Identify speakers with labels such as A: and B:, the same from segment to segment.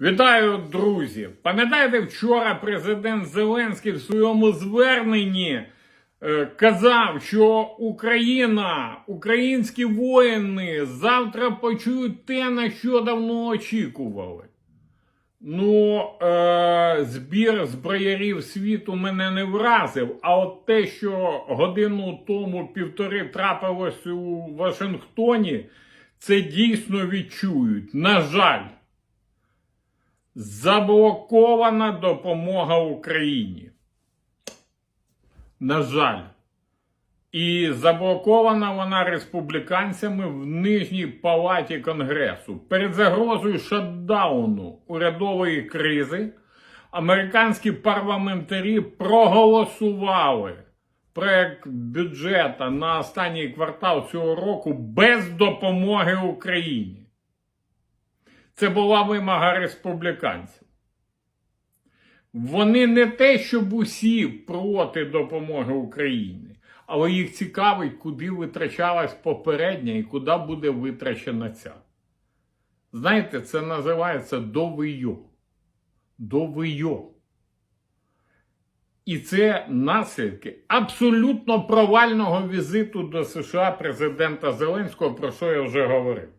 A: Вітаю, друзі! Пам'ятаєте, вчора президент Зеленський в своєму зверненні е, казав, що Україна, українські воїни завтра почують те, на що давно очікували. Ну, е, збір зброярів світу мене не вразив. А от те, що годину тому півтори трапилось у Вашингтоні, це дійсно відчують. На жаль, заблокована допомога Україні. На жаль. І заблокована вона республіканцями в нижній палаті Конгресу. Перед загрозою шатдауну урядової кризи американські парламентарі проголосували проект бюджету на останній квартал цього року без допомоги Україні. Це була вимога республіканців. Вони не те, щоб усі проти допомоги Україні, але їх цікавить, куди витрачалась попередня і куди буде витрачена ця. Знаєте, це називається довийо. Довийо. І це наслідки абсолютно провального візиту до США президента Зеленського, про що я вже говорив.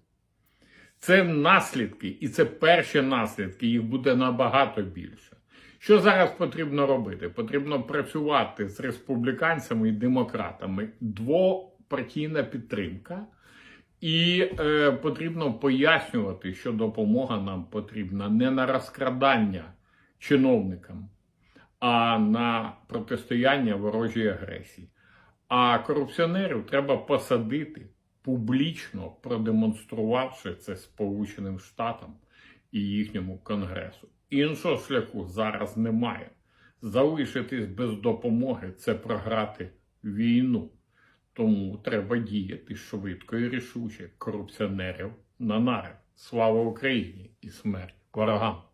A: Це наслідки, і це перші наслідки, їх буде набагато більше. Що зараз потрібно робити? Потрібно працювати з республіканцями і демократами. Двопартійна підтримка, і е, потрібно пояснювати, що допомога нам потрібна не на розкрадання чиновникам, а на протистояння ворожій агресії. А корупціонерів треба посадити публічно продемонструвавши це Сполученим Штатам і їхньому Конгресу. Іншого шляху зараз немає. Залишитись без допомоги це програти війну. Тому треба діяти швидко і рішуче корупціонерів на нари. Слава Україні і смерть ворогам!